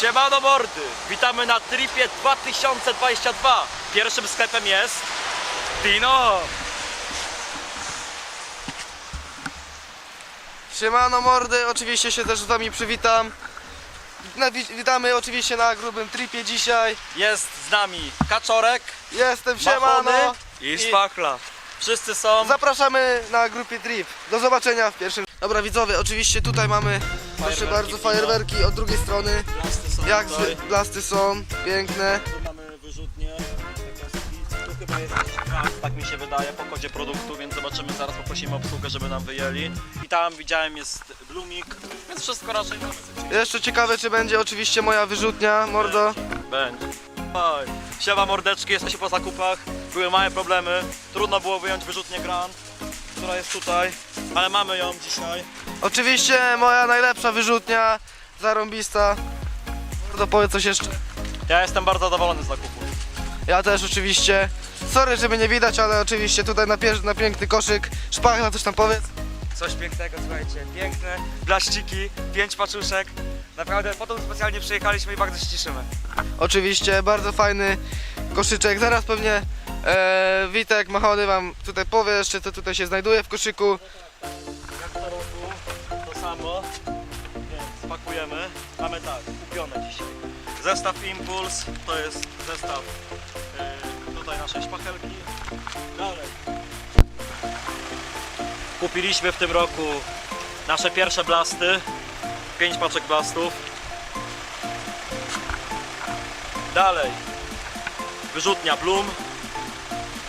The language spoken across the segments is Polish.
Siemano mordy! Witamy na tripie 2022. Pierwszym sklepem jest Dino. Siemano mordy, oczywiście się też z wami przywitam. Na, wi- witamy oczywiście na grubym tripie dzisiaj. Jest z nami Kaczorek, Jestem Machony siemano. i Szpachla. Wszyscy są. Zapraszamy na grupie trip. Do zobaczenia w pierwszym. Dobra widzowie, oczywiście tutaj mamy proszę bardzo fajerwerki od drugiej strony. Blasty są Jak tutaj. z, blasty są, piękne. Tu mamy kostki. Tu chyba jest jakiś krak, tak mi się wydaje, po kodzie produktu, więc zobaczymy. Zaraz poprosimy obsługę, żeby nam wyjęli. I tam widziałem jest Blumik, więc wszystko raczej mamy. Jeszcze ciekawe czy będzie oczywiście moja wyrzutnia, mordo. Będzie. Oj. Siema mordeczki, jesteśmy po zakupach. Były małe problemy. Trudno było wyjąć wyrzutnię Grand, która jest tutaj, ale mamy ją dzisiaj. Oczywiście moja najlepsza wyrzutnia, zarąbista. Mordo powiedz coś jeszcze. Ja jestem bardzo zadowolony z zakupu. Ja też oczywiście. Sorry, żeby nie widać, ale oczywiście tutaj na, pier- na piękny koszyk. Szpachla coś tam powiedz. Coś pięknego, słuchajcie, piękne blaściki, pięć paczuszek. Naprawdę po to specjalnie przyjechaliśmy i bardzo się cieszymy. Oczywiście, bardzo fajny koszyczek. Zaraz pewnie e, Witek Machony wam tutaj powie jeszcze co tutaj się znajduje w koszyku. Więc pakujemy. Mamy tak, kupione dzisiaj. Zestaw Impuls, to jest zestaw yy, tutaj naszej szpachelki. Dalej. Kupiliśmy w tym roku nasze pierwsze blasty. Pięć paczek blastów. Dalej. Wyrzutnia Bloom.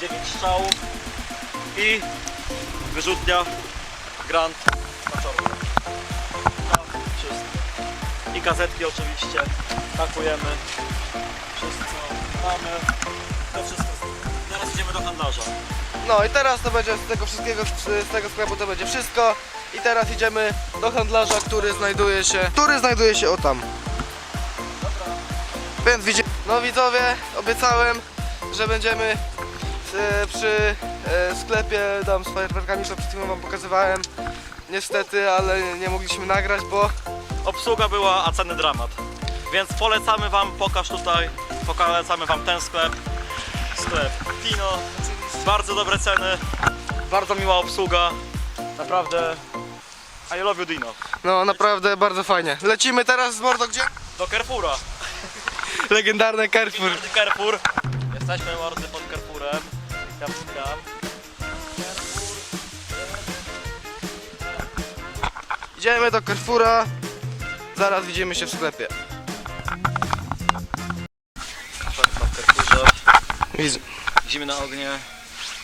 9 strzałów. I wyrzutnia Grand I gazetki oczywiście. Pakujemy. Wszystko mamy. To wszystko. Teraz idziemy do handlarza. No i teraz to będzie z tego wszystkiego, z tego sklepu to będzie wszystko. I teraz idziemy do handlarza, który znajduje się, który znajduje się o tam. Więc widzicie, no widzowie, obiecałem, że będziemy e, przy e, sklepie tam z fajerwerkami, co przed chwilą wam pokazywałem. Niestety, ale nie mogliśmy nagrać, bo Obsługa była, a ceny dramat. Więc polecamy wam, pokaż tutaj, polecamy wam ten sklep. Sklep Tino. Bardzo dobre ceny, bardzo miła obsługa. Naprawdę. I love you Dino. no naprawdę bardzo fajnie. Lecimy teraz z mordo gdzie? Do Carrefoura. Legendarne Carrefour. Mordy Carrefour. Jesteśmy mordy pod Carrefourem. Tam, tam. Idziemy do Carrefoura. Zaraz widzimy się w sklepie. Oferta w Carrefourze. Widzę. Zimne ognie,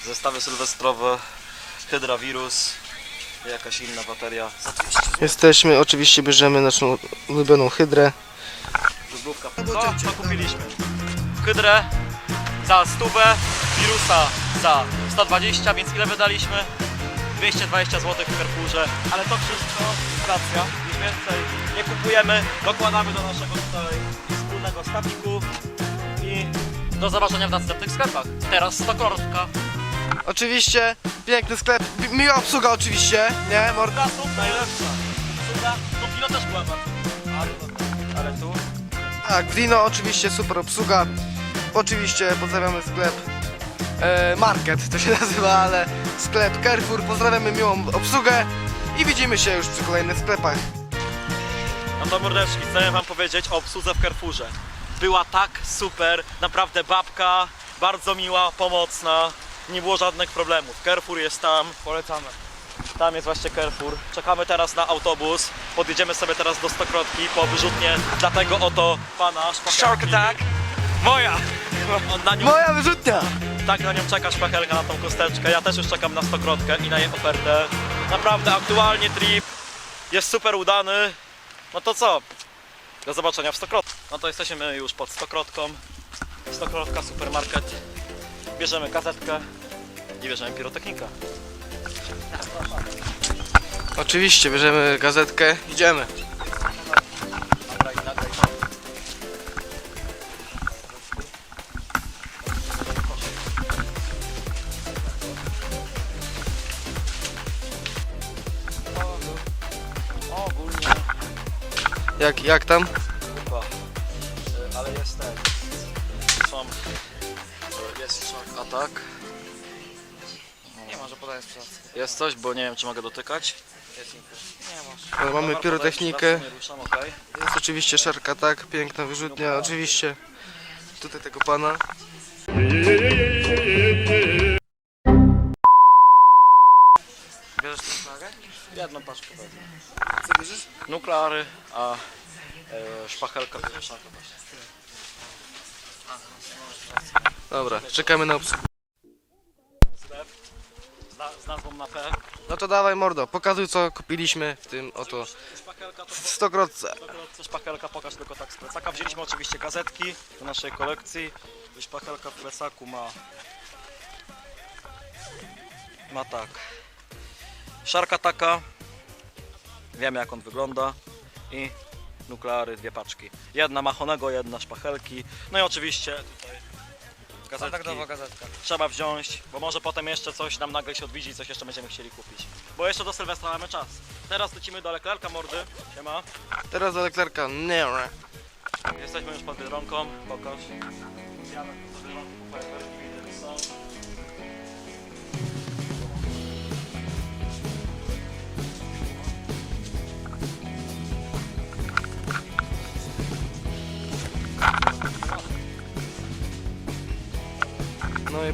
zestawy sylwestrowe, Hydra Virus, jakaś inna bateria. Za 200 zł. Jesteśmy, oczywiście bierzemy naszą ulubioną hydrę. Żubrówka. Co, co kupiliśmy? Hydrę za stówę, Virusa za 120, więc ile wydaliśmy? 220 zł w Carrefourze, ale to wszystko inflacja, więcej nie kupujemy, dokładamy do naszego tutaj wspólnego stawiku i do zobaczenia w następnych sklepach. Teraz stokrotka. Oczywiście, piękny sklep, mi- miła obsługa oczywiście, nie? Morda. Obsługa tu najlepsza. Obsługa, to kino też była bardzo. Ale, ale tu Tak, w Dino oczywiście super obsługa. Oczywiście pozdrawiamy sklep e, Market, to się nazywa, ale sklep Carrefour. Pozdrawiamy miłą obsługę i widzimy się już przy kolejnych sklepach. To mordeczki, chcę wam powiedzieć o obsłudze w Carrefourze. Była tak super, naprawdę babka, bardzo miła, pomocna, nie było żadnych problemów. Carrefour jest tam, Polecamy. tam jest właśnie Carrefour. Czekamy teraz na autobus, podjedziemy sobie teraz do Stokrotki po wyrzutnie dla tego oto pana Shark szpachelki. Attack! Moja! On na nią, Moja wyrzutnia! tak na nią czeka szpachelka, na tą kosteczkę. Ja też już czekam na Stokrotkę i na jej ofertę. Naprawdę aktualnie trip jest super udany. No to co? Do zobaczenia w Stokrotce. No to jesteśmy już pod Stokrotką. Stokrotka, supermarket. Bierzemy gazetkę i bierzemy pirotechnika. Oczywiście, bierzemy gazetkę, idziemy. Jak, jak tam? kupa ale jest ten. Są, jest szok atak. Nie może podaję sprzęt. Jest coś, bo nie wiem czy mogę dotykać. Nie masz. Ale mamy Dobra, pirotechnikę. Nie ruszam, okej. Jest oczywiście szarka, tak, piękna wyrzutnia, oczywiście. Tutaj tego pana. Bierzesz tę flagę? Jedną paczkę wezmę. Bierzesz? Nukleary, a e, szpachelka właśnie. Dobra, czekamy na obsługę. Z, na, z nazwą na P. No to dawaj mordo, pokazuj co kupiliśmy w tym oto Szpachelka to stokrotce. Co szpachelka, pokaż tylko tak z plecaka. Wzięliśmy oczywiście gazetki do naszej kolekcji. I Szpachelka w plecaku ma... Ma tak. Szarka taka. Wiemy jak on wygląda. I nukleary, dwie paczki. Jedna machonego, jedna szpachelki. No i oczywiście tutaj gazetki. Standardowa gazetka. Trzeba wziąć, bo może potem jeszcze coś nam nagle się odwiedzi, coś jeszcze będziemy chcieli kupić. Bo jeszcze do Sylwestra mamy czas. Teraz lecimy do Leclerca mordy. Siema. Teraz do leklerka. Nie. Jesteśmy już pod Biedronką, pokaż. Pod Biedronką, fajerwerki widzę, są.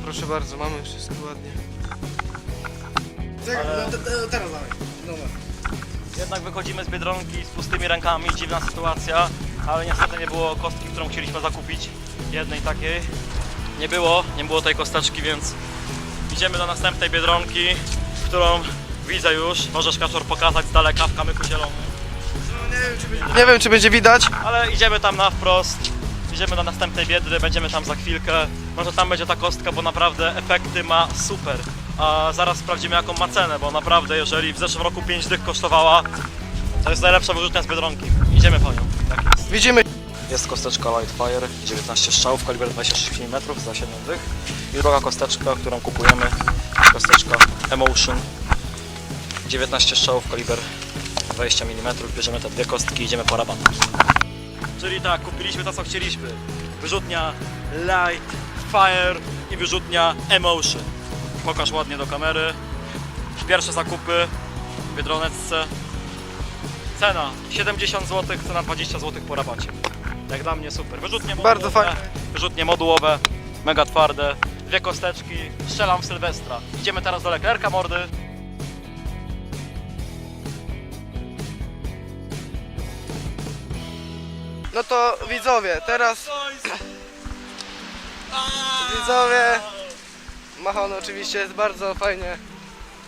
Proszę bardzo, mamy wszystko ładnie. Ale- no, teraz dawaj. Dobra. Jednak wychodzimy z Biedronki z pustymi rękami, dziwna sytuacja, ale niestety nie było kostki, którą chcieliśmy zakupić, jednej takiej. Nie było, nie było tej kosteczki, więc idziemy do następnej Biedronki, którą widzę już. Możesz Kaczor pokazać z daleka w kamyku zielonym. Nie wiem czy będzie widać. Ale idziemy tam na wprost. Idziemy do następnej biedry, będziemy tam za chwilkę. Może tam będzie ta kostka, bo naprawdę efekty ma super. A zaraz sprawdzimy jaką ma cenę, bo naprawdę jeżeli w zeszłym roku 5 dych kosztowała, to jest najlepsza wyrzutnia z Biedronki. Idziemy po nią. Tak jest. Widzimy. Jest kosteczka Lightfire, 19 strzałów, kaliber 26 mm za 7 dych. I druga kosteczka, którą kupujemy, kosteczka Emotion. 19 strzałów, kaliber 20 mm. Bierzemy te dwie kostki i idziemy po rabat. Czyli tak, kupiliśmy to co chcieliśmy. Wyrzutnia Light Fire i wyrzutnia Emotion. Pokaż ładnie do kamery. Pierwsze zakupy w Biedroneczce. Cena 70 zł, cena 20 zł po rabacie. Jak dla mnie super. Wyrzutnie modułowe, Bardzo fajnie. Wyrzutnie modułowe, mega twarde, dwie kosteczki, strzelam w Sylwestra. Idziemy teraz do Leclerca, mordy. No to widzowie, teraz widzowie. Machon oczywiście jest bardzo fajnie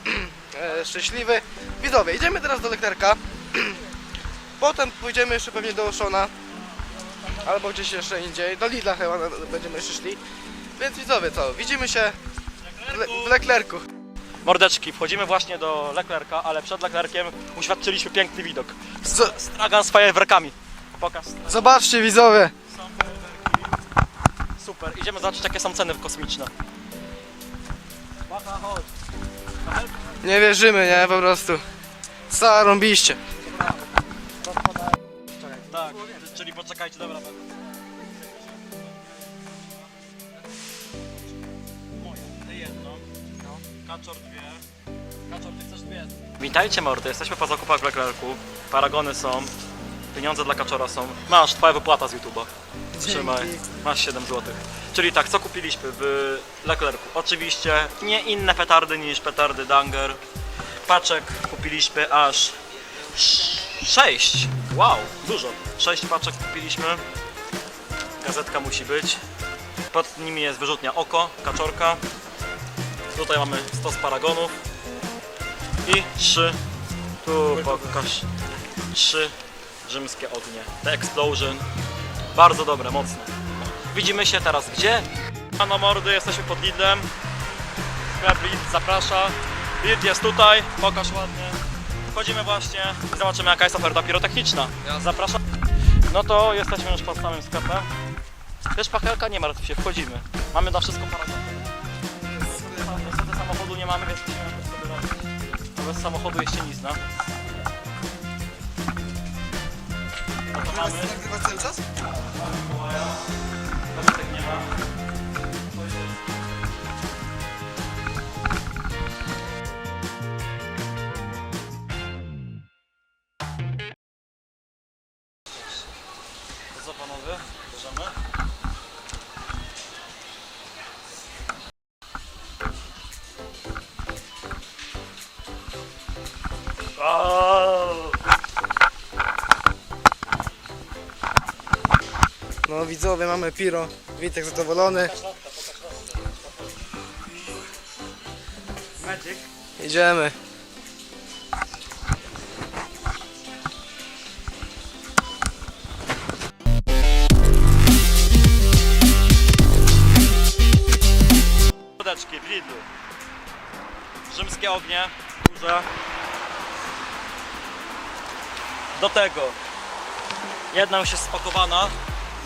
e, szczęśliwy. Widzowie, idziemy teraz do lekterka. Potem pójdziemy jeszcze pewnie do Oszona. Albo gdzieś jeszcze indziej. Do Lidla chyba będziemy jeszcze szli. Więc widzowie co, widzimy się w, le w Leclercu. Mordeczki, wchodzimy właśnie do Leclerca, ale przed Leclerciem uświadczyliśmy piękny widok. Co- Stragan z fajerwerkami. Pokaż. Zobaczcie widzowie. Są fajerwerki. Super, idziemy zobaczyć jakie są ceny kosmiczne. Bacha, chodź. Nie wierzymy, nie? Po prostu. Cała rąbiście. Tak, czyli poczekajcie, dobra. będę. Moja, ty jedną. No. Kaczor dwie. Kaczor, ty chcesz dwie. Witajcie mordy, jesteśmy po zakupach w Leclercu. Paragony są. Pieniądze dla Kaczora są. Masz, twoja wypłata z YouTube'a. Trzymaj, masz 7 zł. Czyli tak, co kupiliśmy w Leclercu? Oczywiście nie inne petardy niż petardy Danger. Paczek kupiliśmy aż 6. Wow, dużo. 6 paczek kupiliśmy. Gazetka musi być. Pod nimi jest wyrzutnia oko, kaczorka. Tutaj mamy 100 paragonów. I 3. Tu pokaż. 3 rzymskie ognie. The Explosion. Bardzo dobre, mocne. Widzimy się teraz gdzie? Ano mordy, jesteśmy pod Lidlem. Sklep Lidl zaprasza. Lidl jest tutaj, pokaż ładnie. Wchodzimy właśnie i zobaczymy jaka jest oferta pirotechniczna. Zapraszam. No to jesteśmy już pod samym sklepem. Wiesz, pachelka nie martw się, wchodzimy. Mamy na wszystko paragony. Niestety samochodu nie mamy, więc musimy jakoś sobie robić. A bez samochodu jeszcze nic, no. Mamy. Nagrywasz cały czas? To co! No widzowie, mamy Piro. Witek zadowolony. Magic. Idziemy. Wódeczki w Lidlu. Rzymskie ognie, duże. Do tego jedna już jest spakowana.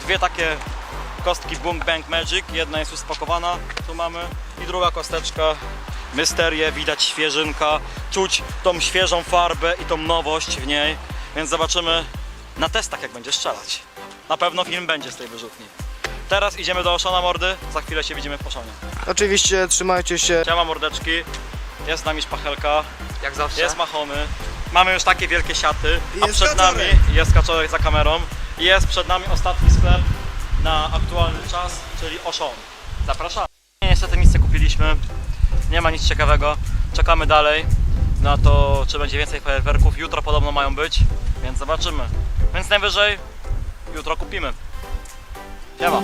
Dwie takie kostki Bung Bang Magic. Jedna jest już spakowana, tu mamy. I druga kosteczka Mysterię, widać świeżynka. Czuć tą świeżą farbę i tą nowość w niej. Więc zobaczymy na testach jak będzie strzelać. Na pewno film będzie z tej wyrzutni. Teraz idziemy do Oszana Mordy, za chwilę się widzimy w Oszonie. Oczywiście trzymajcie się. Siema mordeczki, jest z nami szpachelka, Jak zawsze. jest machony, mamy już takie wielkie siaty, a Jest przed nami kaczorek. jest kaczorek za kamerą jest przed nami ostatni sklep na aktualny czas, czyli Oszon. Zapraszamy. Niestety nic nie kupiliśmy, nie ma nic ciekawego, czekamy dalej na to, czy będzie więcej fajerwerków, jutro podobno mają być, więc zobaczymy. Więc najwyżej jutro kupimy. Siema.